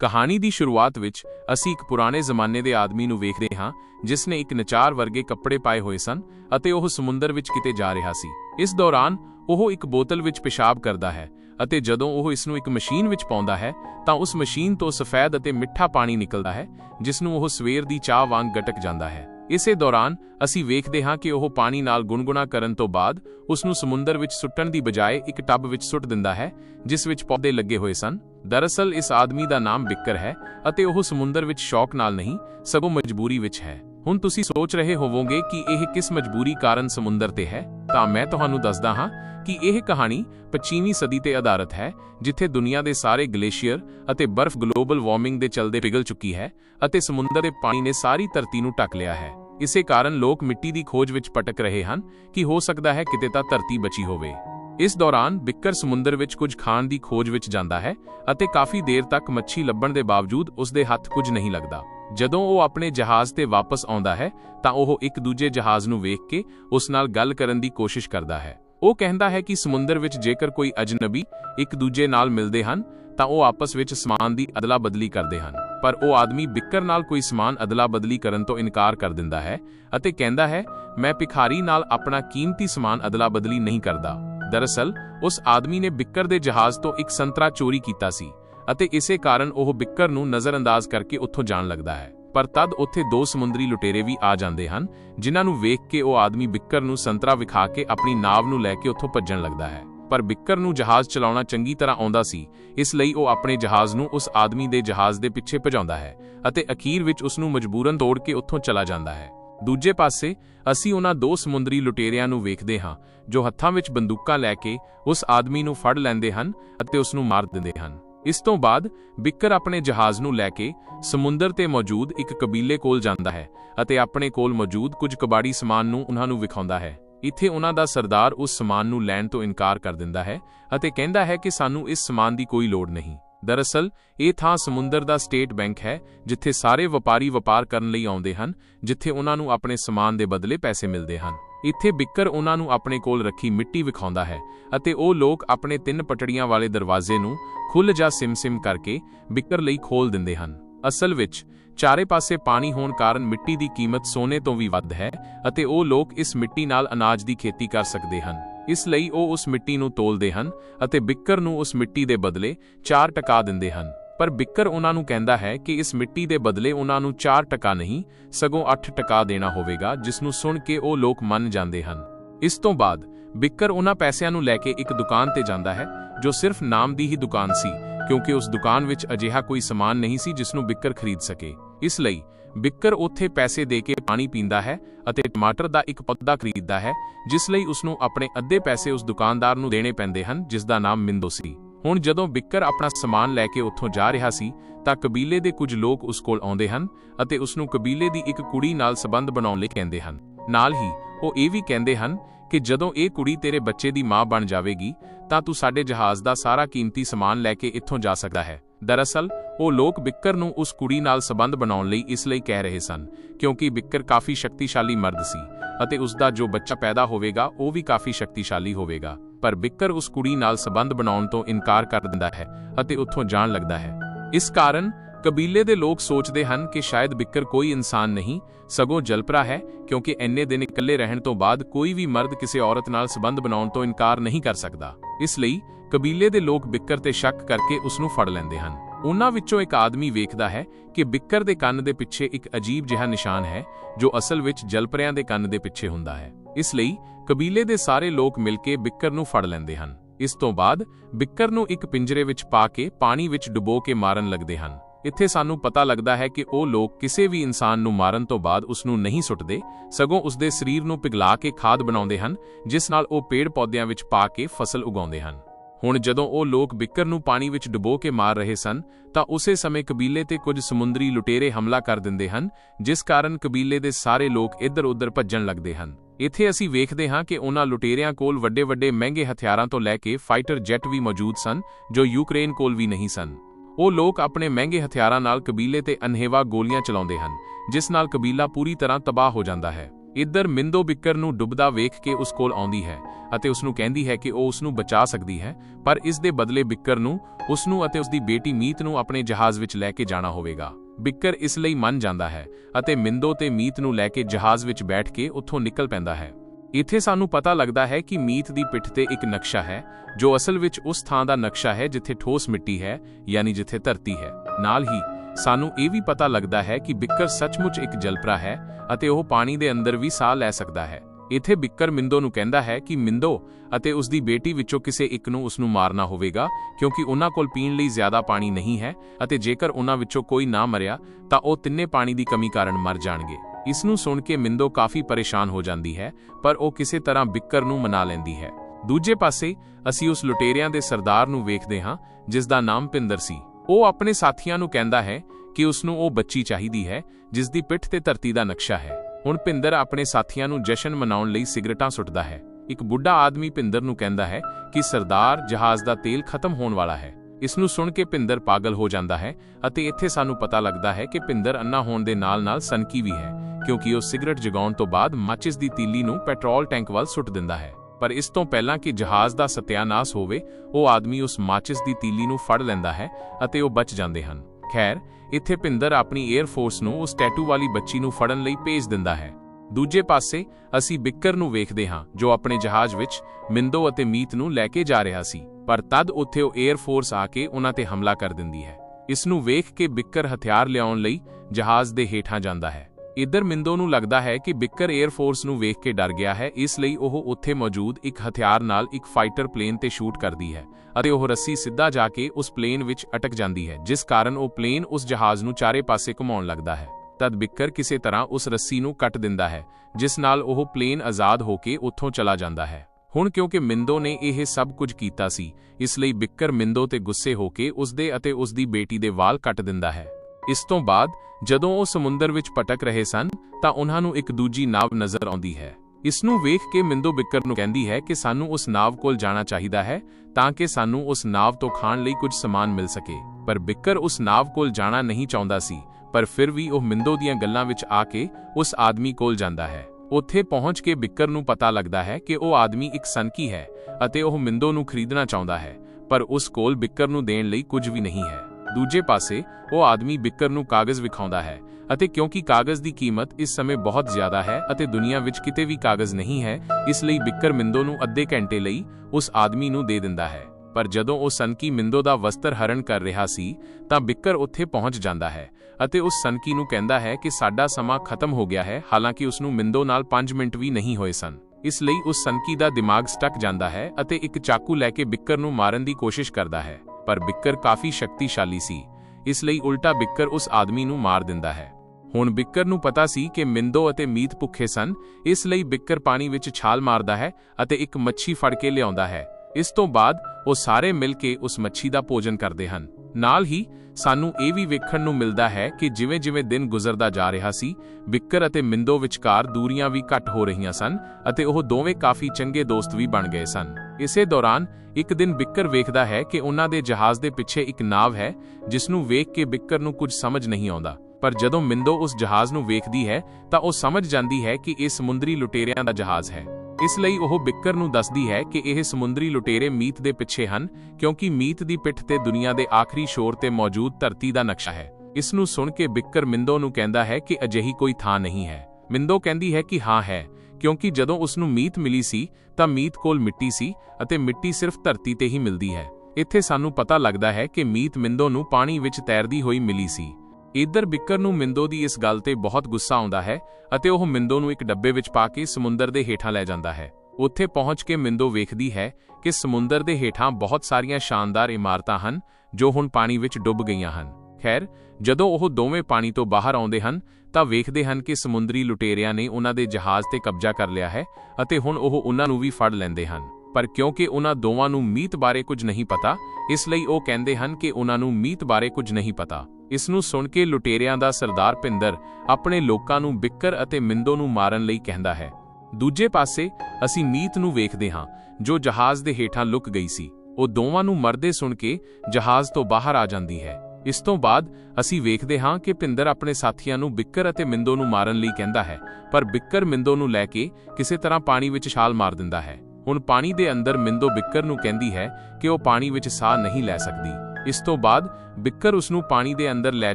ਕਹਾਣੀ ਦੀ ਸ਼ੁਰੂਆਤ ਵਿੱਚ ਅਸੀਂ ਇੱਕ ਪੁਰਾਣੇ ਜ਼ਮਾਨੇ ਦੇ ਆਦਮੀ ਨੂੰ ਵੇਖਦੇ ਹਾਂ, ਜਿਸ ਨੇ ਇੱਕ ਨਚਾਰ ਵਰਗੇ ਕੱਪੜੇ ਪਾਏ ਹੋਏ ਸਨ ਅਤੇ ਉਹ ਸਮੁੰਦਰ ਵਿੱਚ ਕਿਤੇ ਜਾ ਰਿਹਾ ਸੀ। ਇਸ ਦੌਰਾਨ ਉਹ ਇੱਕ ਬੋਤਲ ਵਿੱਚ ਪਿਸ਼ਾਬ ਕਰਦਾ ਹੈ ਅਤੇ ਜਦੋਂ ਉਹ ਇਸ ਨੂੰ ਇੱਕ ਮਸ਼ੀਨ ਵਿੱਚ ਪਾਉਂਦਾ ਹੈ, ਤਾਂ ਉਸ ਮਸ਼ੀਨ ਤੋਂ ਸਫੈਦ ਅਤੇ ਮਿੱਠਾ ਪਾਣੀ ਨਿਕਲਦਾ ਹੈ, ਜਿਸ ਨੂੰ ਉਹ ਸਵੇਰ ਦੀ ਚਾਹ ਵਾਂਗ ਗਟਕ ਜਾਂਦਾ ਹੈ। ਇਸੇ ਦੌਰਾਨ ਅਸੀਂ ਵੇਖਦੇ ਹਾਂ ਕਿ ਉਹ ਪਾਣੀ ਨਾਲ ਗੁੰਗੁਣਾ ਕਰਨ ਤੋਂ ਬਾਅਦ ਉਸ ਨੂੰ ਸਮੁੰਦਰ ਵਿੱਚ ਸੁੱਟਣ ਦੀ ਬਜਾਏ ਇੱਕ ਟੱਬ ਵਿੱਚ ਸੁੱਟ ਦਿੰਦਾ ਹੈ, ਜਿਸ ਵਿੱਚ ਪੌਦੇ ਲੱਗੇ ਹੋਏ ਸਨ। ਦਰਅਸਲ, ਇਸ ਆਦਮੀ ਦਾ ਨਾਮ ਬਿੱਕਰ ਹੈ ਅਤੇ ਉਹ ਸਮੁੰਦਰ ਵਿੱਚ ਸ਼ੌਕ ਨਾਲ ਨਹੀਂ, ਸਗੋਂ ਮਜਬੂਰੀ ਵਿੱਚ ਹੈ। ਹੁਣ ਤੁਸੀਂ ਸੋਚ ਰਹੇ ਹੋਵੋਗੇ ਕਿ ਇਹ ਕਿਸ ਮਜਬੂਰੀ ਕਾਰਨ ਸਮੁੰਦਰ ਤੇ ਹੈ? ਤਾਂ ਮੈਂ ਤੁਹਾਨੂੰ ਦੱਸਦਾ ਹਾਂ ਕਿ ਇਹ ਕਹਾਣੀ 25ਵੀਂ ਸਦੀ ਤੇ ਆਧਾਰਿਤ ਹੈ, ਜਿੱਥੇ ਦੁਨੀਆ ਦੇ ਸਾਰੇ ਗਲੇਸ਼ੀਅਰ ਅਤੇ ਬਰਫ਼ ਗਲੋਬਲ ਵਾਰਮਿੰਗ ਦੇ ਚਲਦੇ ਪਿਘਲ ਚੁੱਕੀ ਹੈ ਅਤੇ ਸਮੁੰਦਰ ਦੇ ਪਾਣੀ ਨੇ ਸਾਰੀ ਧਰਤੀ ਨੂੰ ਢੱਕ ਲਿਆ ਹੈ। ਇਸੇ ਕਾਰਨ ਲੋਕ ਮਿੱਟੀ ਦੀ ਖੋਜ ਵਿੱਚ ਪਟਕ ਰਹੇ ਹਨ ਕਿ ਹੋ ਸਕਦਾ ਹੈ ਕਿਤੇ ਤਾਂ ਧਰਤੀ ਬਚੀ ਹੋਵੇ। ਇਸ ਦੌਰਾਨ ਬਿੱਕਰ ਸਮੁੰਦਰ ਵਿੱਚ ਕੁਝ ਖਾਣ ਦੀ ਖੋਜ ਵਿੱਚ ਜਾਂਦਾ ਹੈ ਅਤੇ ਕਾਫੀ ਦੇਰ ਤੱਕ ਮੱਛੀ ਲੱਭਣ ਦੇ ਬਾਵਜੂਦ ਉਸ ਦੇ ਹੱਥ ਕੁਝ ਨਹੀਂ ਲੱਗਦਾ। ਜਦੋਂ ਉਹ ਆਪਣੇ ਜਹਾਜ਼ ਤੇ ਵਾਪਸ ਆਉਂਦਾ ਹੈ, ਤਾਂ ਉਹ ਇੱਕ ਦੂਜੇ ਜਹਾਜ਼ ਨੂੰ ਵੇਖ ਕੇ ਉਸ ਨਾਲ ਗੱਲ ਕਰਨ ਦੀ ਕੋਸ਼ਿਸ਼ ਕਰਦਾ ਹੈ। ਉਹ ਕਹਿੰਦਾ ਹੈ ਕਿ ਸਮੁੰਦਰ ਵਿੱਚ ਜੇਕਰ ਕੋਈ ਅਜਨਬੀ ਇੱਕ ਦੂਜੇ ਨਾਲ ਮਿਲਦੇ ਹਨ, ਤਾਂ ਉਹ ਆਪਸ ਵਿੱਚ ਸਮਾਨ ਦੀ ਅਦਲਾ ਬਦਲੀ ਕਰਦੇ ਹਨ। ਪਰ ਉਹ ਆਦਮੀ ਬਿੱਕਰ ਨਾਲ ਕੋਈ ਸਮਾਨ ਅਦਲਾ ਬਦਲੀ ਕਰਨ ਤੋਂ ਇਨਕਾਰ ਕਰ ਦਿੰਦਾ ਹੈ ਅਤੇ ਕਹਿੰਦਾ ਹੈ, ਮੈਂ ਭਿਖਾਰੀ ਨਾਲ ਆਪਣਾ ਕੀਮਤੀ ਸਮਾਨ ਅਦਲਾ ਬਦਲੀ ਨਹੀਂ ਕਰਦਾ। ਦਰਅਸਲ, ਉਸ ਆਦਮੀ ਨੇ ਬਿੱਕਰ ਦੇ ਜਹਾਜ਼ ਤੋਂ ਇੱਕ ਸੰਤਰਾ ਚੋਰੀ ਕੀਤਾ ਸੀ ਅਤੇ ਇਸੇ ਕਾਰਨ ਉਹ ਬਿੱਕਰ ਨੂੰ ਨਜ਼ਰਅੰਦਾਜ਼ ਕਰਕੇ ਉੱਥੋਂ ਜਾਣ ਲੱਗਦਾ ਹੈ। ਪਰ ਤਦ ਉੱਥੇ ਦੋ ਸਮੁੰਦਰੀ ਲੁਟੇਰੇ ਵੀ ਆ ਜਾਂਦੇ ਹਨ, ਜਿਨ੍ਹਾਂ ਨੂੰ ਵੇਖ ਕੇ ਉਹ ਆਦਮੀ ਬਿੱਕਰ ਨੂੰ ਸੰਤਰਾ ਵਿਖਾ ਕੇ ਆਪਣੀ ਨਾਵ ਨੂੰ ਲੈ ਕੇ ਉੱਥੋਂ ਭੱਜਣ ਲੱਗਦਾ ਹੈ। ਪਰ ਬਿੱਕਰ ਨੂੰ ਜਹਾਜ਼ ਚਲਾਉਣਾ ਚੰਗੀ ਤਰ੍ਹਾਂ ਆਉਂਦਾ ਸੀ, ਇਸ ਲਈ ਉਹ ਆਪਣੇ ਜਹਾਜ਼ ਨੂੰ ਉਸ ਆਦਮੀ ਦੇ ਜਹਾਜ਼ ਦੇ ਪਿੱਛੇ ਭਜਾਉਂਦਾ ਹੈ ਅਤੇ ਅਖੀਰ ਵਿੱਚ ਉਸ ਨੂੰ ਮਜਬੂਰਨ ਤੋੜ ਕੇ ਉੱਥੋਂ ਚਲਾ ਜਾਂਦਾ ਹੈ। ਦੂਜੇ ਪਾਸੇ, ਅਸੀਂ ਉਹਨਾਂ ਦੋ ਸਮੁੰਦਰੀ ਲੁਟੇਰਿਆਂ ਨੂੰ ਵੇਖਦੇ ਹਾਂ, ਜੋ ਹੱਥਾਂ ਵਿੱਚ ਬੰਦੂਕਾਂ ਲੈ ਕੇ ਉਸ ਆਦਮੀ ਨੂੰ ਫੜ ਲੈਂਦੇ ਹਨ ਅਤੇ ਉਸ ਨੂੰ ਮਾਰ ਦਿੰਦੇ ਹਨ। ਇਸ ਤੋਂ ਬਾਅਦ, ਬਿੱਕਰ ਆਪਣੇ ਜਹਾਜ਼ ਨੂੰ ਲੈ ਕੇ ਸਮੁੰਦਰ ਤੇ ਮੌਜੂਦ ਇੱਕ ਕਬੀਲੇ ਕੋਲ ਜਾਂਦਾ ਹੈ ਅਤੇ ਆਪਣੇ ਕੋਲ ਮੌਜੂਦ ਕੁਝ ਕਬਾੜੀ ਸਮਾਨ ਨੂੰ ਉਹਨਾਂ ਨੂੰ ਵਿਖਾਉਂਦਾ ਹੈ। ਇੱਥੇ ਉਹਨਾਂ ਦਾ ਸਰਦਾਰ ਉਸ ਸਮਾਨ ਨੂੰ ਲੈਣ ਤੋਂ ਇਨਕਾਰ ਕਰ ਦਿੰਦਾ ਹੈ ਅਤੇ ਕਹਿੰਦਾ ਹੈ ਕਿ ਸਾਨੂੰ ਇਸ ਸਮਾਨ ਦੀ ਕੋਈ ਲੋੜ ਨਹੀਂ। ਦਰਅਸਲ, ਇਹ ਥਾਂ ਸਮੁੰਦਰ ਦਾ ਸਟੇਟ ਬੈਂਕ ਹੈ, ਜਿੱਥੇ ਸਾਰੇ ਵਪਾਰੀ ਵਪਾਰ ਕਰਨ ਲਈ ਆਉਂਦੇ ਹਨ, ਜਿੱਥੇ ਉਹਨਾਂ ਨੂੰ ਆਪਣੇ ਸਮਾਨ ਦੇ ਬਦਲੇ ਪੈਸੇ ਮਿਲਦੇ ਹਨ। ਇੱਥੇ ਬਿੱਕਰ ਉਹਨਾਂ ਨੂੰ ਆਪਣੇ ਕੋਲ ਰੱਖੀ ਮਿੱਟੀ ਵਿਖਾਉਂਦਾ ਹੈ ਅਤੇ ਉਹ ਲੋਕ ਆਪਣੇ ਤਿੰਨ ਪਟੜੀਆਂ ਵਾਲੇ ਦਰਵਾਜ਼ੇ ਨੂੰ ਖੁੱਲ੍ਹ ਜਾਂ ਸਿਮ-ਸਿਮ ਕਰਕੇ ਬਿੱਕਰ ਲਈ ਖੋਲ ਦਿੰਦੇ ਹਨ। ਅਸਲ ਵਿੱਚ, ਚਾਰੇ ਪਾਸੇ ਪਾਣੀ ਹੋਣ ਕਾਰਨ ਮਿੱਟੀ ਦੀ ਕੀਮਤ ਸੋਨੇ ਤੋਂ ਵੀ ਵੱਧ ਹੈ ਅਤੇ ਉਹ ਲੋਕ ਇਸ ਮਿੱਟੀ ਨਾਲ ਅਨਾਜ ਦੀ ਖੇਤੀ ਕਰ ਸਕਦੇ ਹਨ। ਇਸ ਲਈ ਉਹ ਉਸ ਮਿੱਟੀ ਨੂੰ ਤੋਲਦੇ ਹਨ ਅਤੇ ਬਿੱਕਰ ਨੂੰ ਉਸ ਮਿੱਟੀ ਦੇ ਬਦਲੇ 4 ਟਕਾ ਦਿੰਦੇ ਹਨ। ਪਰ ਬਿੱਕਰ ਉਹਨਾਂ ਨੂੰ ਕਹਿੰਦਾ ਹੈ ਕਿ ਇਸ ਮਿੱਟੀ ਦੇ ਬਦਲੇ ਉਹਨਾਂ ਨੂੰ 4 ਟਕਾ ਨਹੀਂ, ਸਗੋਂ 8 ਟਕਾ ਦੇਣਾ ਹੋਵੇਗਾ, ਜਿਸ ਨੂੰ ਸੁਣ ਕੇ ਉਹ ਲੋਕ ਮੰਨ ਜਾਂਦੇ ਹਨ। ਇਸ ਤੋਂ ਬਾਅਦ, ਬਿੱਕਰ ਉਹਨਾਂ ਪੈਸਿਆਂ ਨੂੰ ਲੈ ਕੇ ਇੱਕ ਦੁਕਾਨ ਤੇ ਜਾਂਦਾ ਹੈ, ਜੋ ਸਿਰਫ ਨਾਮ ਦੀ ਹੀ ਦੁਕਾਨ ਸੀ ਕਿਉਂਕਿ ਉਸ ਦੁਕਾਨ ਵਿੱਚ ਅਜਿਹਾ ਕੋਈ ਸਮਾਨ ਨਹੀਂ ਸੀ ਜਿਸ ਨੂੰ ਬਿੱਕਰ ਖਰੀਦ ਸਕੇ। ਇਸ ਲਈ ਬਿੱਕਰ ਉੱਥੇ ਪੈਸੇ ਦੇ ਕੇ ਪਾਣੀ ਪੀਂਦਾ ਹੈ ਅਤੇ ਟਮਾਟਰ ਦਾ ਇੱਕ ਪੌਦਾ ਖਰੀਦਦਾ ਹੈ, ਜਿਸ ਲਈ ਉਸ ਨੂੰ ਆਪਣੇ ਅੱਧੇ ਪੈਸੇ ਉਸ ਦੁਕਾਨਦਾਰ ਨੂੰ ਦੇਣੇ ਪੈਂਦੇ ਹਨ, ਜਿਸ ਦਾ ਨਾਮ ਮਿੰਦੋ ਸੀ ਹੁਣ ਜਦੋਂ ਬਿੱਕਰ ਆਪਣਾ ਸਮਾਨ ਲੈ ਕੇ ਉੱਥੋਂ ਜਾ ਰਿਹਾ ਸੀ, ਤਾਂ ਕਬੀਲੇ ਦੇ ਕੁਝ ਲੋਕ ਉਸ ਕੋਲ ਆਉਂਦੇ ਹਨ ਅਤੇ ਉਸ ਨੂੰ ਕਬੀਲੇ ਦੀ ਇੱਕ ਕੁੜੀ ਨਾਲ ਸਬੰਧ ਬਣਾਉਣ ਲਈ ਕਹਿੰਦੇ ਹਨ। ਨਾਲ ਹੀ ਉਹ ਇਹ ਵੀ ਕਹਿੰਦੇ ਹਨ ਕਿ ਜਦੋਂ ਇਹ ਕੁੜੀ ਤੇਰੇ ਬੱਚੇ ਦੀ ਮਾਂ ਬਣ ਜਾਵੇਗੀ ਤਾਂ ਤੂੰ ਸਾਡੇ ਜਹਾਜ਼ ਦਾ ਸਾਰਾ ਕੀਮਤੀ ਸਮਾਨ ਲੈ ਕੇ ਇੱਥੋਂ ਜਾ ਸਕਦਾ ਹੈ। ਦਰਅਸਲ, ਉਹ ਲੋਕ ਬਿੱਕਰ ਨੂੰ ਉਸ ਕੁੜੀ ਨਾਲ ਸਬੰਧ ਬਣਾਉਣ ਲਈ ਇਸ ਲਈ ਕਹਿ ਰਹੇ ਸਨ, ਕਿਉਂਕਿ ਬਿੱਕਰ ਕਾਫੀ ਸ਼ਕਤੀਸ਼ਾਲੀ ਮਰਦ ਸੀ ਅਤੇ ਉਸ ਦਾ ਜੋ ਬੱਚਾ ਪੈਦਾ ਹੋਵੇਗਾ, ਉਹ ਵੀ ਕਾਫੀ ਸ਼ਕਤੀਸ਼ਾਲੀ ਹੋਵੇਗਾ। ਪਰ ਬਿੱਕਰ ਉਸ ਕੁੜੀ ਨਾਲ ਸਬੰਧ ਬਣਾਉਣ ਤੋਂ ਇਨਕਾਰ ਕਰ ਦਿੰਦਾ ਹੈ ਅਤੇ ਉੱਥੋਂ ਜਾਣ ਲੱਗਦਾ ਹੈ। ਇਸ ਕਾਰਨ ਕਬੀਲੇ ਦੇ ਲੋਕ ਸੋਚਦੇ ਹਨ ਕਿ ਸ਼ਾਇਦ ਬਿੱਕਰ ਕੋਈ ਇਨਸਾਨ ਨਹੀਂ, ਸਗੋਂ ਜਲਪਰਾ ਹੈ, ਕਿਉਂਕਿ ਐਨੇ ਦਿਨ ਇਕੱਲੇ ਰਹਿਣ ਤੋਂ ਬਾਅਦ ਕੋਈ ਵੀ ਮਰਦ ਕਿਸੇ ਔਰਤ ਨਾਲ ਸਬੰਧ ਬਣਾਉਣ ਤੋਂ ਇਨਕਾਰ ਨਹੀਂ ਕਰ ਸਕਦਾ। ਇਸ ਲਈ ਕਬੀਲੇ ਦੇ ਲੋਕ ਬਿੱਕਰ ਤੇ ਸ਼ੱਕ ਕਰਕੇ ਉਸ ਨੂੰ ਫੜ ਲੈਂਦੇ ਹਨ। ਉਹਨਾਂ ਵਿੱਚੋਂ ਇੱਕ ਆਦਮੀ ਵੇਖਦਾ ਹੈ ਕਿ ਬਿੱਕਰ ਦੇ ਕੰਨ ਦੇ ਪਿੱਛੇ ਇੱਕ ਅਜੀਬ ਜਿਹਾ ਨਿਸ਼ਾਨ ਹੈ, ਜੋ ਅਸਲ ਵਿੱਚ ਜਲਪਰਿਆਂ ਦੇ ਕੰਨ ਦੇ ਪਿੱਛੇ ਹੁੰਦਾ ਹੈ। ਇਸ ਲਈ ਕਬੀਲੇ ਦੇ ਸਾਰੇ ਲੋਕ ਮਿਲ ਕੇ ਬਿੱਕਰ ਨੂੰ ਫੜ ਲੈਂਦੇ ਹਨ। ਇਸ ਤੋਂ ਬਾਅਦ ਬਿੱਕਰ ਨੂੰ ਇੱਕ ਪਿੰਜਰੇ ਵਿੱਚ ਪਾ ਕੇ ਪਾਣੀ ਵਿੱਚ ਡੁਬੋ ਕੇ ਮਾਰਨ ਲੱਗਦੇ ਹਨ। ਇੱਥੇ ਸਾਨੂੰ ਪਤਾ ਲੱਗਦਾ ਹੈ ਕਿ ਉਹ ਲੋਕ ਕਿਸੇ ਵੀ ਇਨਸਾਨ ਨੂੰ ਮਾਰਨ ਤੋਂ ਬਾਅਦ ਉਸ ਨੂੰ ਨਹੀਂ ਸੁੱਟਦੇ, ਸਗੋਂ ਉਸ ਦੇ ਸਰੀਰ ਨੂੰ ਪਿਘਲਾ ਕੇ ਖਾਦ ਬਣਾਉਂਦੇ ਹਨ, ਜਿਸ ਨਾਲ ਉਹ ਪੇੜ ਪੌਦਿਆਂ ਵਿੱਚ ਪਾ ਕੇ ਫਸਲ ਉਗਾਉਂਦੇ ਹਨ। ਹੁਣ ਜਦੋਂ ਉਹ ਲੋਕ ਬਿੱਕਰ ਨੂੰ ਪਾਣੀ ਵਿੱਚ ਡੁਬੋ ਕੇ ਮਾਰ ਰਹੇ ਸਨ, ਤਾਂ ਉਸੇ ਸਮੇਂ ਕਬੀਲੇ ਤੇ ਕੁਝ ਸਮੁੰਦਰੀ ਲੁਟੇਰੇ ਹਮਲਾ ਕਰ ਦਿੰਦੇ ਹਨ, ਜਿਸ ਕਾਰਨ ਕਬੀਲੇ ਦੇ ਸਾਰੇ ਲੋਕ ਇੱਧਰ-ਉੱਧਰ ਭੱਜਣ ਲੱਗਦੇ ਹਨ। ਇੱਥੇ ਅਸੀਂ ਵੇਖਦੇ ਹਾਂ ਕਿ ਉਹਨਾਂ ਲੁਟੇਰਿਆਂ ਕੋਲ ਵੱਡੇ-ਵੱਡੇ ਮਹਿੰਗੇ ਹਥਿਆਰਾਂ ਤੋਂ ਲੈ ਕੇ ਫਾਈਟਰ ਜੈਟ ਵੀ ਮੌਜੂਦ ਸਨ, ਜੋ ਯੂਕਰੇਨ ਕੋਲ ਵੀ ਨਹੀਂ ਸਨ। ਉਹ ਲੋਕ ਆਪਣੇ ਮਹਿੰਗੇ ਹਥਿਆਰਾਂ ਨਾਲ ਕਬੀਲੇ ਤੇ ਅਨਹੇਵਾ ਗੋਲੀਆਂ ਚਲਾਉਂਦੇ ਹਨ, ਜਿਸ ਨਾਲ ਕਬੀਲਾ ਪੂਰੀ ਤਰ੍ਹਾਂ ਤਬਾਹ ਹੋ ਜਾਂਦਾ ਹੈ। ਇੱਧਰ ਮਿੰਦੋ ਬਿੱਕਰ ਨੂੰ ਡੁੱਬਦਾ ਵੇਖ ਕੇ ਉਸ ਕੋਲ ਆਉਂਦੀ ਹੈ ਅਤੇ ਉਸ ਨੂੰ ਕਹਿੰਦੀ ਹੈ ਕਿ ਉਹ ਉਸ ਨੂੰ ਬਚਾ ਸਕਦੀ ਹੈ, ਪਰ ਇਸ ਦੇ ਬਦਲੇ ਬਿੱਕਰ ਨੂੰ ਉਸ ਨੂੰ ਅਤੇ ਉਸ ਦੀ ਬੇਟੀ ਮੀਤ ਨੂੰ ਆਪਣੇ ਜਹਾਜ਼ ਵਿੱਚ ਲੈ ਕੇ ਜਾਣਾ ਹੋਵੇਗਾ। ਬਿੱਕਰ ਇਸ ਲਈ ਮੰਨ ਜਾਂਦਾ ਹੈ ਅਤੇ ਮਿੰਦੋ ਤੇ ਮੀਤ ਨੂੰ ਲੈ ਕੇ ਜਹਾਜ਼ ਵਿੱਚ ਬੈਠ ਕੇ ਉੱਥੋਂ ਨਿਕਲ ਪੈਂਦਾ ਹੈ। ਇੱਥੇ ਸਾਨੂੰ ਪਤਾ ਲੱਗਦਾ ਹੈ ਕਿ ਮੀਤ ਦੀ ਪਿੱਠ ਤੇ ਇੱਕ ਨਕਸ਼ਾ ਹੈ, ਜੋ ਅਸਲ ਵਿੱਚ ਉਸ ਥਾਂ ਦਾ ਨਕਸ਼ਾ ਹੈ ਜਿੱਥੇ ਠੋਸ ਮਿੱਟੀ ਹੈ, ਯਾਨੀ ਜਿੱਥੇ ਧਰਤੀ ਹੈ। ਨਾਲ ਹੀ, ਸਾਨੂੰ ਇਹ ਵੀ ਪਤਾ ਲੱਗਦਾ ਹੈ ਕਿ ਬਿੱਕਰ ਸੱਚਮੁੱਚ ਇੱਕ ਜਲਪਰਾ ਹੈ ਅਤੇ ਉਹ ਪਾਣੀ ਦੇ ਅੰਦਰ ਵੀ ਸਾਹ ਲੈ ਸਕਦਾ ਹੈ। ਇੱਥੇ ਬਿੱਕਰ ਮਿੰਦੋ ਨੂੰ ਕਹਿੰਦਾ ਹੈ ਕਿ, ਮਿੰਦੋ, ਅਤੇ ਉਸ ਦੀ ਬੇਟੀ ਵਿੱਚੋਂ ਕਿਸੇ ਇੱਕ ਨੂੰ ਉਸ ਨੂੰ ਮਾਰਨਾ ਹੋਵੇਗਾ, ਕਿਉਂਕਿ ਉਹਨਾਂ ਕੋਲ ਪੀਣ ਲਈ ਜ਼ਿਆਦਾ ਪਾਣੀ ਨਹੀਂ ਹੈ, ਅਤੇ ਜੇਕਰ ਉਹਨਾਂ ਵਿੱਚੋਂ ਕੋਈ ਨਾ ਮਰਿਆ, ਤਾਂ ਉਹ ਤਿੰਨੇ ਪਾਣੀ ਦੀ ਕਮੀ ਕਾਰਨ ਮਰ ਜਾਣਗੇ। ਇਸ ਨੂੰ ਸੁਣ ਕੇ ਮਿੰਦੋ ਕਾਫੀ ਪਰੇਸ਼ਾਨ ਹੋ ਜਾਂਦੀ ਹੈ, ਪਰ ਉਹ ਕਿਸੇ ਤਰ੍ਹਾਂ ਬਿੱਕਰ ਨੂੰ ਮਨਾ ਲੈਂਦੀ ਹੈ। ਦੂਜੇ ਪਾਸੇ, ਅਸੀਂ ਉਸ ਲੁਟੇਰਿਆਂ ਦੇ ਸਰਦਾਰ ਨੂੰ ਵੇਖਦੇ ਹਾਂ, ਜਿਸ ਦਾ ਨਾਮ ਪਿੰਦਰ ਸੀ। ਉਹ ਆਪਣੇ ਸਾਥੀਆਂ ਨੂੰ ਕਹਿੰਦਾ ਹੈ ਕਿ ਉਸ ਨੂੰ ਉਹ ਬੱਚੀ ਚਾਹੀਦੀ ਹੈ, ਜਿਸ ਦੀ ਪਿੱਠ ਤੇ ਧਰਤੀ ਦਾ ਨਕਸ਼ਾ ਹੈ। ਹੁਣ ਪਿੰਦਰ ਆਪਣੇ ਸਾਥੀਆਂ ਨੂੰ ਜਸ਼ਨ ਮਨਾਉਣ ਲਈ ਸਿਗਰਟਾਂ ਸੁੱਟਦਾ ਹੈ। ਇੱਕ ਬੁੱਢਾ ਆਦਮੀ ਪਿੰਦਰ ਨੂੰ ਕਹਿੰਦਾ ਹੈ ਕਿ ਸਰਦਾਰ ਜਹਾਜ਼ ਦਾ ਤੇਲ ਖਤਮ ਹੋਣ ਵਾਲਾ ਹੈ। ਇਸ ਨੂੰ ਸੁਣ ਕੇ ਪਿੰਦਰ ਪਾਗਲ ਹੋ ਜਾਂਦਾ ਹੈ ਅਤੇ ਇੱਥੇ ਸਾਨੂੰ ਪਤਾ ਲੱਗਦਾ ਹੈ ਕਿ ਪਿੰਦਰ ਅੰਨਾ ਹੋਣ ਦੇ ਨਾਲ-ਨਾਲ ਸਨਕੀ ਵੀ ਹੈ, ਕਿਉਂਕਿ ਉਹ ਸਿਗਰਟ ਜਗਾਉਣ ਤੋਂ ਬਾਅਦ ਮਾਚਿਸ ਦੀ ਤੀਲੀ ਨੂੰ ਪੈਟਰੋਲ ਟੈਂਕ ਵੱਲ ਸੁੱਟ ਦਿੰਦਾ ਹੈ। ਪਰ ਇਸ ਤੋਂ ਪਹਿਲਾਂ ਕਿ ਜਹਾਜ਼ ਦਾ ਸਤਿਆਨਾਸ਼ ਹੋਵੇ, ਉਹ ਆਦਮੀ ਉਸ ਮਾਚਿਸ ਦੀ ਤੀਲੀ ਨੂੰ ਫੜ ਲੈਂਦਾ ਹੈ ਅਤੇ ਉਹ ਬਚ ਜਾਂਦੇ ਹਨ। ਖੈਰ, ਇੱਥੇ ਪਿੰਦਰ ਆਪਣੀ 에ਅਰ ਫੋਰਸ ਨੂੰ ਉਸ ਟੈਟੂ ਵਾਲੀ ਬੱਚੀ ਨੂੰ ਫੜਨ ਲਈ ਭੇਜ ਦਿੰਦਾ ਹੈ। ਦੂਜੇ ਪਾਸੇ, ਅਸੀਂ ਬਿੱਕਰ ਨੂੰ ਵੇਖਦੇ ਹਾਂ, ਜੋ ਆਪਣੇ ਜਹਾਜ਼ ਵਿੱਚ ਮਿੰਦੋ ਅਤੇ ਮੀਤ ਨੂੰ ਲੈ ਕੇ ਜਾ ਰਿਹਾ ਸੀ, ਪਰ ਤਦ ਉੱਥੇ ਉਹ 에ਅਰ ਫੋਰਸ ਆ ਕੇ ਉਹਨਾਂ ਤੇ ਹਮਲਾ ਕਰ ਦਿੰਦੀ ਹੈ। ਇਸ ਨੂੰ ਵੇਖ ਕੇ ਬਿੱਕਰ ਹਥਿਆਰ ਲਿਆਉਣ ਲਈ ਜਹਾਜ਼ ਦੇ ਹੇਠਾਂ ਜਾਂਦਾ ਹੈ। ਇੱਧਰ ਮਿੰਦੋ ਨੂੰ ਲੱਗਦਾ ਹੈ ਕਿ ਬਿੱਕਰ 에ਅਰ ਫੋਰਸ ਨੂੰ ਵੇਖ ਕੇ ਡਰ ਗਿਆ ਹੈ, ਇਸ ਲਈ ਉਹ ਉੱਥੇ ਮੌਜੂਦ ਇੱਕ ਹਥਿਆਰ ਨਾਲ ਇੱਕ ਫਾਈਟਰ ਪਲੇਨ ਤੇ ਸ਼ੂਟ ਕਰਦੀ ਹੈ ਅਤੇ ਉਹ ਰੱਸੀ ਸਿੱਧਾ ਜਾ ਕੇ ਉਸ ਪਲੇਨ ਵਿੱਚ ਅਟਕ ਜਾਂਦੀ ਹੈ, ਜਿਸ ਕਾਰਨ ਉਹ ਪਲੇਨ ਉਸ ਜਹਾਜ਼ ਨੂੰ ਚਾਰੇ ਪਾਸੇ ਘੁਮਾਉਣ ਲੱਗਦਾ ਹੈ। ਤਦ ਬਿੱਕਰ ਕਿਸੇ ਤਰ੍ਹਾਂ ਉਸ ਰੱਸੀ ਨੂੰ ਕੱਟ ਦਿੰਦਾ ਹੈ, ਜਿਸ ਨਾਲ ਉਹ ਪਲੇਨ ਆਜ਼ਾਦ ਹੋ ਕੇ ਉੱਥੋਂ ਚਲਾ ਜਾਂਦਾ ਹੈ। ਹੁਣ ਕਿਉਂਕਿ ਮਿੰਦੋ ਨੇ ਇਹ ਸਭ ਕੁਝ ਕੀਤਾ ਸੀ, ਇਸ ਲਈ ਬਿੱਕਰ ਮਿੰਦੋ ਤੇ ਗੁੱਸੇ ਹੋ ਕੇ ਉਸ ਦੇ ਅਤੇ ਉਸ ਦੀ ਬੇਟੀ ਦੇ ਵਾਲ ਕੱਟ ਦਿੰਦਾ ਹੈ। ਇਸ ਤੋਂ ਬਾਅਦ, ਜਦੋਂ ਉਹ ਸਮੁੰਦਰ ਵਿੱਚ ਪਟਕ ਰਹੇ ਸਨ, ਤਾਂ ਉਹਨਾਂ ਨੂੰ ਇੱਕ ਦੂਜੀ ਨਾਵ ਨਜ਼ਰ ਆਉਂਦੀ ਹੈ। ਇਸ ਨੂੰ ਵੇਖ ਕੇ ਮਿੰਦੋ ਬਿੱਕਰ ਨੂੰ ਕਹਿੰਦੀ ਹੈ ਕਿ ਸਾਨੂੰ ਉਸ ਨਾਵ ਕੋਲ ਜਾਣਾ ਚਾਹੀਦਾ ਹੈ, ਤਾਂ ਕਿ ਸਾਨੂੰ ਉਸ ਨਾਵ ਤੋਂ ਖਾਣ ਲਈ ਕੁਝ ਸਮਾਨ ਮਿਲ ਸਕੇ। ਪਰ ਬਿੱਕਰ ਉਸ ਨਾਵ ਕੋਲ ਜਾਣਾ ਨਹੀਂ ਚਾਹੁੰਦਾ ਸੀ ਪਰ ਫਿਰ ਵੀ ਉਹ ਮਿੰਦੋ ਦੀਆਂ ਗੱਲਾਂ ਵਿੱਚ ਆ ਕੇ ਉਸ ਆਦਮੀ ਕੋਲ ਜਾਂਦਾ ਹੈ। ਉੱਥੇ ਪਹੁੰਚ ਕੇ ਬਿੱਕਰ ਨੂੰ ਪਤਾ ਲੱਗਦਾ ਹੈ ਕਿ ਉਹ ਆਦਮੀ ਇੱਕ ਸੰਕੀ ਹੈ ਅਤੇ ਉਹ ਮਿੰਦੋ ਨੂੰ ਖਰੀਦਣਾ ਚਾਹੁੰਦਾ ਹੈ, ਪਰ ਉਸ ਕੋਲ ਬਿੱਕਰ ਨੂੰ ਦੇਣ ਲਈ ਕੁਝ ਵੀ ਨਹੀਂ ਹੈ। ਦੂਜੇ ਪਾਸੇ, ਉਹ ਆਦਮੀ ਬਿੱਕਰ ਨੂੰ ਕਾਗਜ਼ ਵਿਖਾਉਂਦਾ ਹੈ ਅਤੇ ਕਿਉਂਕਿ ਕਾਗਜ਼ ਦੀ ਕੀਮਤ ਇਸ ਸਮੇਂ ਬਹੁਤ ਜ਼ਿਆਦਾ ਹੈ ਅਤੇ ਦੁਨੀਆ ਵਿੱਚ ਕਿਤੇ ਵੀ ਕਾਗਜ਼ ਨਹੀਂ ਹੈ, ਇਸ ਲਈ ਬਿੱਕਰ ਮਿੰਦੋ ਨੂੰ ਅੱਧੇ ਘੰਟੇ ਲਈ ਉਸ ਆਦਮੀ ਨੂੰ ਦੇ ਦਿੰਦਾ ਹੈ। ਪਰ ਜਦੋਂ ਉਹ ਸਨਕੀ ਮਿੰਦੋ ਦਾ ਵਸਤਰ ਹਰਨ ਕਰ ਰਿਹਾ ਸੀ, ਤਾਂ ਬਿੱਕਰ ਉੱਥੇ ਪਹੁੰਚ ਜਾਂਦਾ ਹੈ ਅਤੇ ਉਸ ਸਨਕੀ ਨੂੰ ਕਹਿੰਦਾ ਹੈ ਕਿ ਸਾਡਾ ਸਮਾਂ ਖਤਮ ਹੋ ਗਿਆ ਹੈ, ਹਾਲਾਂਕਿ ਉਸ ਨੂੰ ਮਿੰਦੋ ਨਾਲ 5 ਮਿੰਟ ਵੀ ਨਹੀਂ ਹੋਏ ਸਨ। ਇਸ ਲਈ ਉਸ ਸਨਕੀ ਦਾ ਦਿਮਾਗ ਸਟਕ ਜਾਂਦਾ ਹੈ ਅਤੇ ਇੱਕ ਚਾਕੂ ਲੈ ਕੇ ਬਿੱਕਰ ਨੂੰ ਮਾਰਨ ਦੀ ਕੋਸ਼ਿਸ਼ ਕਰਦਾ ਹੈ, ਪਰ ਬਿੱਕਰ ਕਾਫੀ ਸ਼ਕਤੀਸ਼ਾਲੀ ਸੀ। ਇਸ ਲਈ ਉਲਟਾ ਬਿੱਕਰ ਉਸ ਆਦਮੀ ਨੂੰ ਮਾਰ ਦਿੰਦਾ ਹੈ। ਹੁਣ ਬਿੱਕਰ ਨੂੰ ਪਤਾ ਸੀ ਕਿ ਮਿੰਦੋ ਅਤੇ ਮੀਤ ਭੁੱਖੇ ਸਨ, ਇਸ ਲਈ ਬਿੱਕਰ ਪਾਣੀ ਵਿੱਚ ਛਾਲ ਮਾਰਦਾ ਹੈ ਅਤੇ ਇੱਕ ਮੱਛੀ ਫੜ ਕੇ ਲਿਆਉਂਦਾ ਹੈ। ਇਸ ਤੋਂ ਬਾਅਦ ਉਹ ਸਾਰੇ ਮਿਲ ਕੇ ਉਸ ਮੱਛੀ ਦਾ ਭੋਜਨ ਕਰਦੇ ਹਨ। ਨਾਲ ਹੀ ਸਾਨੂੰ ਇਹ ਵੀ ਵੇਖਣ ਨੂੰ ਮਿਲਦਾ ਹੈ ਕਿ ਜਿਵੇਂ-ਜਿਵੇਂ ਦਿਨ ਗੁਜ਼ਰਦਾ ਜਾ ਰਿਹਾ ਸੀ, ਬਿੱਕਰ ਅਤੇ ਮਿੰਦੋ ਵਿਚਕਾਰ ਦੂਰੀਆਂ ਵੀ ਘੱਟ ਹੋ ਰਹੀਆਂ ਸਨ ਅਤੇ ਉਹ ਦੋਵੇਂ ਕਾਫੀ ਚੰਗੇ ਦੋਸਤ ਵੀ ਬਣ ਗਏ ਸਨ। ਇਸੇ ਦੌਰਾਨ ਇੱਕ ਦਿਨ ਬਿੱਕਰ ਵੇਖਦਾ ਹੈ ਕਿ ਉਹਨਾਂ ਦੇ ਜਹਾਜ਼ ਦੇ ਪਿੱਛੇ ਇੱਕ ਨਾਵ ਹੈ, ਜਿਸ ਨੂੰ ਵੇਖ ਕੇ ਬਿੱਕਰ ਨੂੰ ਕੁਝ ਸਮਝ ਨਹੀਂ ਆਉਂਦਾ। ਪਰ ਜਦੋਂ ਮਿੰਦੋ ਉਸ ਜਹਾਜ਼ ਨੂੰ ਵੇਖਦੀ ਹੈ, ਤਾਂ ਉਹ ਸਮਝ ਜਾਂਦੀ ਹੈ ਕਿ ਇਹ ਸਮੁੰਦਰੀ ਲੁਟੇਰਿਆਂ ਦਾ ਜਹਾਜ਼ ਹੈ। ਇਸ ਲਈ ਉਹ ਬਿੱਕਰ ਨੂੰ ਦੱਸਦੀ ਹੈ ਕਿ ਇਹ ਸਮੁੰਦਰੀ ਲੁਟੇਰੇ ਮੀਤ ਦੇ ਪਿੱਛੇ ਹਨ, ਕਿਉਂਕਿ ਮੀਤ ਦੀ ਪਿੱਠ ਤੇ ਦੁਨੀਆ ਦੇ ਆਖਰੀ ਸ਼ੋਰ ਤੇ ਮੌਜੂਦ ਧਰਤੀ ਦਾ ਨਕਸ਼ਾ ਹੈ। ਇਸ ਨੂੰ ਸੁਣ ਕੇ ਬਿੱਕਰ ਮਿੰਦੋ ਨੂੰ ਕਹਿੰਦਾ ਹੈ ਕਿ ਅਜਿਹੀ ਕੋਈ ਥਾਂ ਨਹੀਂ ਹੈ। ਮਿੰਦੋ ਕਹਿੰਦੀ ਹੈ ਕਿ ਹਾਂ ਹੈ, ਕਿਉਂਕਿ ਜਦੋਂ ਉਸ ਨੂੰ ਮੀਤ ਮਿਲੀ ਸੀ, ਤਾਂ ਮੀਤ ਕੋਲ ਮਿੱਟੀ ਸੀ ਅਤੇ ਮਿੱਟੀ ਸਿਰਫ ਧਰਤੀ ਤੇ ਹੀ ਮਿਲਦੀ ਹੈ। ਇੱਥੇ ਸਾਨੂੰ ਪਤਾ ਲੱਗਦਾ ਹੈ ਕਿ ਮੀਤ ਮਿੰਦੋ ਨੂੰ ਪਾਣੀ ਵਿੱਚ ਤੈਰਦੀ ਹੋਈ ਮਿਲੀ ਸੀ। ਇਧਰ ਬਿੱਕਰ ਨੂੰ ਮਿੰਦੋ ਦੀ ਇਸ ਗੱਲ ਤੇ ਬਹੁਤ ਗੁੱਸਾ ਆਉਂਦਾ ਹੈ ਅਤੇ ਉਹ ਮਿੰਦੋ ਨੂੰ ਇੱਕ ਡੱਬੇ ਵਿੱਚ ਪਾ ਕੇ ਸਮੁੰਦਰ ਦੇ ਹੇਠਾਂ ਲੈ ਜਾਂਦਾ ਹੈ। ਉੱਥੇ ਪਹੁੰਚ ਕੇ ਮਿੰਦੋ ਵੇਖਦੀ ਹੈ ਕਿ ਸਮੁੰਦਰ ਦੇ ਹੇਠਾਂ ਬਹੁਤ ਸਾਰੀਆਂ ਸ਼ਾਨਦਾਰ ਇਮਾਰਤਾਂ ਹਨ, ਜੋ ਹੁਣ ਪਾਣੀ ਵਿੱਚ ਡੁੱਬ ਗਈਆਂ ਹਨ। ਖੈਰ, ਜਦੋਂ ਉਹ ਦੋਵੇਂ ਪਾਣੀ ਤੋਂ ਬਾਹਰ ਆਉਂਦੇ ਹਨ, ਤਾਂ ਵੇਖਦੇ ਹਨ ਕਿ ਸਮੁੰਦਰੀ ਲੁਟੇਰਿਆਂ ਨੇ ਉਹਨਾਂ ਦੇ ਜਹਾਜ਼ ਤੇ ਕਬਜ਼ਾ ਕਰ ਲਿਆ ਹੈ ਅਤੇ ਹੁਣ ਉਹ ਉਹਨਾਂ ਨੂੰ ਵੀ ਫੜ ਲੈਂਦੇ ਹਨ। ਪਰ ਕਿਉਂਕਿ ਉਹਨਾਂ ਦੋਵਾਂ ਨੂੰ ਮੀਤ ਬਾਰੇ ਕੁਝ ਨਹੀਂ ਪਤਾ, ਇਸ ਲਈ ਉਹ ਕਹਿੰਦੇ ਹਨ ਕਿ ਉਹਨਾਂ ਨੂੰ ਮੀਤ ਬਾਰੇ ਕੁਝ ਨਹੀਂ ਪਤਾ। ਇਸ ਨੂੰ ਸੁਣ ਕੇ ਲੁਟੇਰਿਆਂ ਦਾ ਸਰਦਾਰ ਪਿੰਦਰ ਆਪਣੇ ਲੋਕਾਂ ਨੂੰ ਬਿੱਕਰ ਅਤੇ ਮਿੰਦੋ ਨੂੰ ਮਾਰਨ ਲਈ ਕਹਿੰਦਾ ਹੈ। ਦੂਜੇ ਪਾਸੇ, ਅਸੀਂ ਮੀਤ ਨੂੰ ਵੇਖਦੇ ਹਾਂ, ਜੋ ਜਹਾਜ਼ ਦੇ ਹੇਠਾਂ ਲੁਕ ਗਈ ਸੀ। ਉਹ ਦੋਵਾਂ ਨੂੰ ਮਰਦੇ ਸੁਣ ਕੇ ਜਹਾਜ਼ ਤੋਂ ਬਾਹਰ ਆ ਜਾਂਦੀ ਹੈ। ਇਸ ਤੋਂ ਬਾਅਦ, ਅਸੀਂ ਵੇਖਦੇ ਹਾਂ ਕਿ ਭਿੰਦਰ ਆਪਣੇ ਸਾਥੀਆਂ ਨੂੰ ਬਿੱਕਰ ਅਤੇ ਮਿੰਦੋ ਨੂੰ ਮਾਰਨ ਲਈ ਕਹਿੰਦਾ ਹੈ, ਪਰ ਬਿੱਕਰ ਮਿੰਦੋ ਨੂੰ ਲੈ ਕੇ ਕਿਸੇ ਤਰ੍ਹਾਂ ਪਾਣੀ ਵਿੱਚ ਛਾਲ ਮਾਰ ਦਿੰਦਾ ਹੈ। ਹੁਣ ਪਾਣੀ ਦੇ ਅੰਦਰ ਮਿੰਦੋ ਬਿੱਕਰ ਨੂੰ ਕਹਿੰਦੀ ਹੈ ਕਿ ਉਹ ਪਾਣੀ ਵਿੱਚ ਸਾਹ ਨਹੀਂ ਲੈ ਸਕਦੀ। ਇਸ ਤੋਂ ਬਾਅਦ ਬਿੱਕਰ ਉਸ ਨੂੰ ਪਾਣੀ ਦੇ ਅੰਦਰ ਲੈ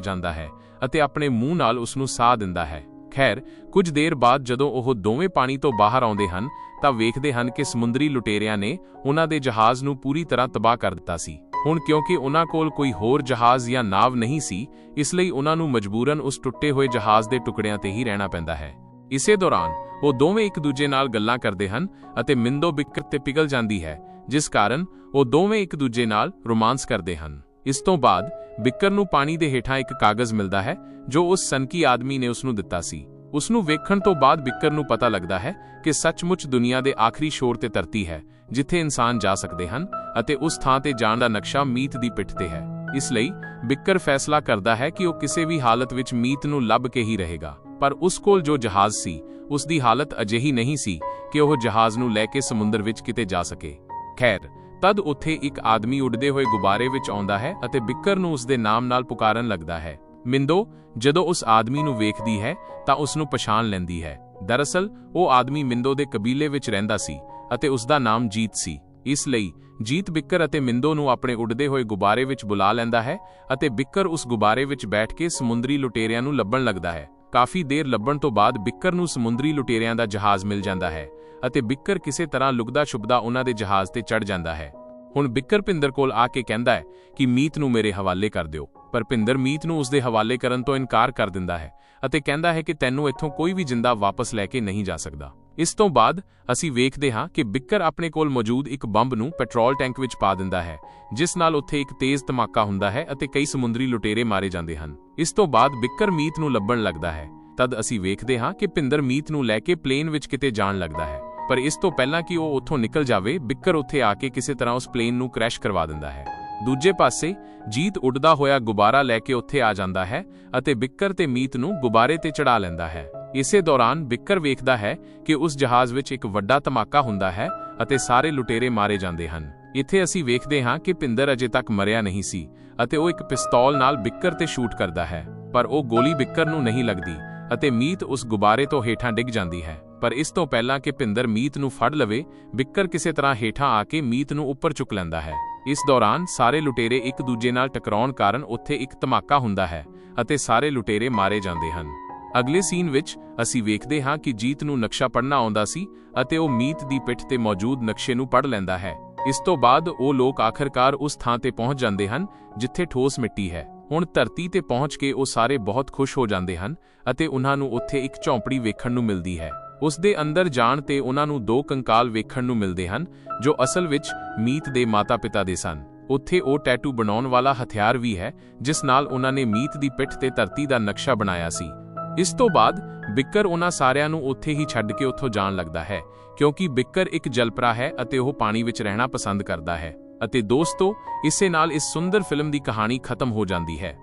ਜਾਂਦਾ ਹੈ ਅਤੇ ਆਪਣੇ ਮੂੰਹ ਨਾਲ ਉਸ ਨੂੰ ਸਾਹ ਦਿੰਦਾ ਹੈ। ਖੈਰ, ਕੁਝ ਦੇਰ ਬਾਅਦ ਜਦੋਂ ਉਹ ਦੋਵੇਂ ਪਾਣੀ ਤੋਂ ਬਾਹਰ ਆਉਂਦੇ ਹਨ, ਤਾਂ ਵੇਖਦੇ ਹਨ ਕਿ ਸਮੁੰਦਰੀ ਲੁਟੇਰਿਆਂ ਨੇ ਉਹਨਾਂ ਦੇ ਜਹਾਜ਼ ਨੂੰ ਪੂਰੀ ਤਰ੍ਹਾਂ ਤਬਾਹ ਕਰ ਦਿੱਤਾ ਸੀ। ਹੁਣ ਕਿਉਂਕਿ ਉਹਨਾਂ ਕੋਲ ਕੋਈ ਹੋਰ ਜਹਾਜ਼ ਜਾਂ ਨਾਵ ਨਹੀਂ ਸੀ, ਇਸ ਲਈ ਉਹਨਾਂ ਨੂੰ ਮਜਬੂਰਨ ਉਸ ਟੁੱਟੇ ਹੋਏ ਜਹਾਜ਼ ਦੇ ਟੁਕੜਿਆਂ ਤੇ ਹੀ ਰਹਿਣਾ ਪੈਂਦਾ ਹੈ। ਇਸੇ ਦੌਰਾਨ ਉਹ ਦੋਵੇਂ ਇੱਕ ਦੂਜੇ ਨਾਲ ਗੱਲਾਂ ਕਰਦੇ ਹਨ ਅਤੇ ਮਿੰਦੋ ਬਿਕਰ ਤੇ ਪਿਘਲ ਜਾਂਦੀ ਹੈ, ਜਿਸ ਕਾਰਨ ਉਹ ਦੋਵੇਂ ਇੱਕ ਦੂਜੇ ਨਾਲ ਰੋਮਾਂਸ ਕਰਦੇ ਹਨ। ਇਸ ਤੋਂ ਬਾਅਦ ਬਿੱਕਰ ਨੂੰ ਪਾਣੀ ਦੇ ਹੇਠਾਂ ਇੱਕ ਕਾਗਜ਼ ਮਿਲਦਾ ਹੈ, ਜੋ ਉਸ ਸਨਕੀ ਆਦਮੀ ਨੇ ਉਸ ਨੂੰ ਦਿੱਤਾ ਸੀ। ਉਸ ਨੂੰ ਵੇਖਣ ਤੋਂ ਬਾਅਦ ਬਿੱਕਰ ਨੂੰ ਪਤਾ ਲੱਗਦਾ ਹੈ ਕਿ ਸੱਚਮੁੱਚ ਦੁਨੀਆ ਦੇ ਆਖਰੀ ਸ਼ੋਰ ਤੇ ਧਰਤੀ ਹੈ, ਜਿੱਥੇ ਇਨਸਾਨ ਜਾ ਸਕਦੇ ਹਨ ਅਤੇ ਉਸ ਥਾਂ ਤੇ ਜਾਣ ਦਾ ਨਕਸ਼ਾ ਮੀਤ ਦੀ ਪਿੱਠ ਤੇ ਹੈ। ਇਸ ਲਈ ਬਿੱਕਰ ਫੈਸਲਾ ਕਰਦਾ ਹੈ ਕਿ ਉਹ ਕਿਸੇ ਵੀ ਹਾਲਤ ਵਿੱਚ ਮੀਤ ਨੂੰ ਲੱਭ ਕੇ ਹੀ ਰਹੇਗਾ। ਪਰ ਉਸ ਕੋਲ ਜੋ ਜਹਾਜ਼ ਸੀ, ਉਸ ਦੀ ਹਾਲਤ ਅਜਿਹੀ ਨਹੀਂ ਸੀ ਕਿ ਉਹ ਜਹਾਜ਼ ਨੂੰ ਲੈ ਕੇ ਸਮੁੰਦਰ ਵਿੱਚ ਕਿਤੇ ਜਾ ਸਕੇ। ਖੈਰ ਤਦ ਉੱਥੇ ਇੱਕ ਆਦਮੀ ਉੱਡਦੇ ਹੋਏ ਗੁਬਾਰੇ ਵਿੱਚ ਆਉਂਦਾ ਹੈ ਅਤੇ ਬਿੱਕਰ ਨੂੰ ਉਸ ਦੇ ਨਾਮ ਨਾਲ ਪੁਕਾਰਨ ਲੱਗਦਾ ਹੈ। ਮਿੰਦੋ, ਜਦੋਂ ਉਸ ਆਦਮੀ ਨੂੰ ਵੇਖਦੀ ਹੈ, ਤਾਂ ਉਸ ਨੂੰ ਪਛਾਣ ਲੈਂਦੀ ਹੈ। ਦਰਅਸਲ, ਉਹ ਆਦਮੀ ਮਿੰਦੋ ਦੇ ਕਬੀਲੇ ਵਿੱਚ ਰਹਿੰਦਾ ਸੀ ਅਤੇ ਉਸ ਦਾ ਨਾਮ ਜੀਤ ਸੀ। ਇਸ ਲਈ, ਜੀਤ ਬਿੱਕਰ ਅਤੇ ਮਿੰਦੋ ਨੂੰ ਆਪਣੇ ਉੱਡਦੇ ਹੋਏ ਗੁਬਾਰੇ ਵਿੱਚ ਬੁਲਾ ਲੈਂਦਾ ਹੈ ਅਤੇ ਬਿੱਕਰ ਉਸ ਗੁਬਾਰੇ ਵਿੱਚ ਬੈਠ ਕੇ ਸਮੁੰਦਰੀ ਲੁਟੇਰਿਆਂ ਨੂੰ ਲੱਭਣ ਲੱਗਦਾ ਹੈ। ਕਾਫੀ ਦੇਰ ਲੱਭਣ ਤੋਂ ਬਾਅਦ ਬਿੱਕਰ ਨੂੰ ਸਮੁੰਦਰੀ ਲੁਟੇਰਿਆਂ ਦਾ ਜਹਾਜ਼ ਮਿਲ ਜਾਂਦਾ ਹੈ। ਅਤੇ ਬਿੱਕਰ ਕਿਸੇ ਤਰ੍ਹਾਂ ਲੁਕਦਾ ਛੁਪਦਾ ਉਹਨਾਂ ਦੇ ਜਹਾਜ਼ ਤੇ ਚੜ ਜਾਂਦਾ ਹੈ। ਹੁਣ ਬਿੱਕਰ ਭਿੰਦਰ ਕੋਲ ਆ ਕੇ ਕਹਿੰਦਾ ਹੈ ਕਿ ਮੀਤ ਨੂੰ ਮੇਰੇ ਹਵਾਲੇ ਕਰ ਦਿਓ, ਪਰ ਭਿੰਦਰ ਮੀਤ ਨੂੰ ਉਸਦੇ ਹਵਾਲੇ ਕਰਨ ਤੋਂ ਇਨਕਾਰ ਕਰ ਦਿੰਦਾ ਹੈ ਅਤੇ ਕਹਿੰਦਾ ਹੈ ਕਿ ਤੈਨੂੰ ਇੱਥੋਂ ਕੋਈ ਵੀ ਜਿੰਦਾ ਵਾਪਸ ਲੈ ਕੇ ਨਹੀਂ ਜਾ ਸਕਦਾ। ਇਸ ਤੋਂ ਬਾਅਦ ਅਸੀਂ ਵੇਖਦੇ ਹਾਂ ਕਿ ਬਿੱਕਰ ਆਪਣੇ ਕੋਲ ਮੌਜੂਦ ਇੱਕ ਬੰਬ ਨੂੰ ਪੈਟਰੋਲ ਟੈਂਕ ਵਿੱਚ ਪਾ ਦਿੰਦਾ ਹੈ, ਜਿਸ ਨਾਲ ਉੱਥੇ ਇੱਕ ਤੇਜ਼ ਧਮਾਕਾ ਹੁੰਦਾ ਹੈ ਅਤੇ ਕਈ ਸਮੁੰਦਰੀ ਲੁਟੇਰੇ ਮਾਰੇ ਜਾਂਦੇ ਹਨ। ਇਸ ਤੋਂ ਬਾਅਦ ਬਿੱਕਰ ਮੀਤ ਨੂੰ ਲੱਭਣ ਲੱਗਦਾ ਹੈ। ਤਦ ਅਸੀਂ ਵੇਖਦੇ ਹਾਂ ਕਿ ਭਿੰਦਰ ਮੀਤ ਨੂੰ ਲੈ ਕੇ ਪਲੇਨ ਵਿੱਚ ਕਿਤੇ ਜਾਣ ਲੱਗਦਾ ਹੈ। ਪਰ ਇਸ ਤੋਂ ਪਹਿਲਾਂ ਕਿ ਉਹ ਉੱਥੋਂ ਨਿਕਲ ਜਾਵੇ, ਬਿੱਕਰ ਉੱਥੇ ਆ ਕੇ ਕਿਸੇ ਤਰ੍ਹਾਂ ਉਸ ਪਲੇਨ ਨੂੰ ਕ੍ਰੈਸ਼ ਕਰਵਾ ਦਿੰਦਾ ਹੈ। ਦੂਜੇ ਪਾਸੇ, ਜੀਤ ਉੱਡਦਾ ਹੋਇਆ ਗੁਬਾਰਾ ਲੈ ਕੇ ਉੱਥੇ ਆ ਜਾਂਦਾ ਹੈ ਅਤੇ ਬਿੱਕਰ ਤੇ ਮੀਤ ਨੂੰ ਗੁਬਾਰੇ ਤੇ ਚੜਾ ਲੈਂਦਾ ਹੈ। ਇਸੇ ਦੌਰਾਨ ਬਿੱਕਰ ਵੇਖਦਾ ਹੈ ਕਿ ਉਸ ਜਹਾਜ਼ ਵਿੱਚ ਇੱਕ ਵੱਡਾ ਧਮਾਕਾ ਹੁੰਦਾ ਹੈ ਅਤੇ ਸਾਰੇ ਲੁਟੇਰੇ ਮਾਰੇ ਜਾਂਦੇ ਹਨ। ਇੱਥੇ ਅਸੀਂ ਵੇਖਦੇ ਹਾਂ ਕਿ ਪਿੰਦਰ ਅਜੇ ਤੱਕ ਮਰਿਆ ਨਹੀਂ ਸੀ ਅਤੇ ਉਹ ਇੱਕ ਪਿਸਤੌਲ ਨਾਲ ਬਿੱਕਰ ਤੇ ਸ਼ੂਟ ਕਰਦਾ ਹੈ। ਪਰ ਉਹ ਗੋਲੀ ਬਿੱਕਰ ਨੂੰ ਨਹੀਂ ਲੱਗਦੀ ਅਤੇ ਮੀਤ ਉਸ ਗੁਬਾਰੇ ਤੋਂ ਹੇਠਾਂ ਡਿੱਗ ਜਾਂਦੀ ਹੈ। ਪਰ ਇਸ ਤੋਂ ਪਹਿਲਾਂ ਕਿ ਭਿੰਦਰ ਮੀਤ ਨੂੰ ਫੜ ਲਵੇ ਬਿੱਕਰ ਕਿਸੇ ਤਰ੍ਹਾਂ ਹੇਠਾਂ ਆ ਕੇ ਮੀਤ ਨੂੰ ਉੱਪਰ ਚੁੱਕ ਲੈਂਦਾ ਹੈ। ਇਸ ਦੌਰਾਨ ਸਾਰੇ ਲੁਟੇਰੇ ਇੱਕ ਦੂਜੇ ਨਾਲ ਟਕਰਾਉਣ ਕਾਰਨ ਉੱਥੇ ਇੱਕ ਧਮਾਕਾ ਹੁੰਦਾ ਹੈ ਅਤੇ ਸਾਰੇ ਲੁਟੇਰੇ ਮਾਰੇ ਜਾਂਦੇ ਹਨ। ਅਗਲੇ ਸੀਨ ਵਿੱਚ ਅਸੀਂ ਵੇਖਦੇ ਹਾਂ ਕਿ ਜੀਤ ਨੂੰ ਨਕਸ਼ਾ ਪੜਨਾ ਆਉਂਦਾ ਸੀ ਅਤੇ ਉਹ ਮੀਤ ਦੀ ਪਿੱਠ ਤੇ ਮੌਜੂਦ ਨਕਸ਼ੇ ਨੂੰ ਪੜ ਲੈਂਦਾ ਹੈ। ਇਸ ਤੋਂ ਬਾਅਦ ਉਹ ਲੋਕ ਆਖਰਕਾਰ ਉਸ ਥਾਂ ਤੇ ਪਹੁੰਚ ਜਾਂਦੇ ਹਨ ਜਿੱਥੇ ਠੋਸ ਮਿੱਟੀ ਹੈ। ਹੁਣ ਧਰਤੀ ਤੇ ਪਹੁੰਚ ਕੇ ਉਹ ਸਾਰੇ ਬਹੁਤ ਖੁਸ਼ ਹੋ ਜਾਂਦੇ ਹਨ ਅਤੇ ਉਹਨਾਂ ਨੂੰ ਉੱਥੇ ਇੱਕ ਝੌਂਪੜੀ ਵੇਖਣ ਨੂੰ ਮਿਲਦੀ ਹੈ। ਉਸ ਦੇ ਅੰਦਰ ਜਾਣ ਤੇ ਉਹਨਾਂ ਨੂੰ ਦੋ ਕੰਕਾਲ ਵੇਖਣ ਨੂੰ ਮਿਲਦੇ ਹਨ, ਜੋ ਅਸਲ ਵਿੱਚ ਮੀਤ ਦੇ ਮਾਤਾ-ਪਿਤਾ ਦੇ ਸਨ। ਉੱਥੇ ਉਹ ਟੈਟੂ ਬਣਾਉਣ ਵਾਲਾ ਹਥਿਆਰ ਵੀ ਹੈ, ਜਿਸ ਨਾਲ ਉਹਨਾਂ ਨੇ ਮੀਤ ਦੀ ਪਿੱਠ ਤੇ ਧਰਤੀ ਦਾ ਨਕਸ਼ਾ ਬਣਾਇਆ ਸੀ। ਇਸ ਤੋਂ ਬਾਅਦ ਬਿੱਕਰ ਉਹਨਾਂ ਸਾਰਿਆਂ ਨੂੰ ਉੱਥੇ ਹੀ ਛੱਡ ਕੇ ਉੱਥੋਂ ਜਾਣ ਲੱਗਦਾ ਹੈ, ਕਿਉਂਕਿ ਬਿੱਕਰ ਇੱਕ ਜਲਪਰਾ ਹੈ ਅਤੇ ਉਹ ਪਾਣੀ ਵਿੱਚ ਰਹਿਣਾ ਪਸੰਦ ਕਰਦਾ ਹੈ। ਅਤੇ ਦੋਸਤੋ, ਇਸੇ ਨਾਲ ਇਸ ਸੁੰਦਰ ਫਿਲਮ ਦੀ ਕਹਾਣੀ ਖਤਮ ਹੋ ਜਾਂਦੀ ਹੈ।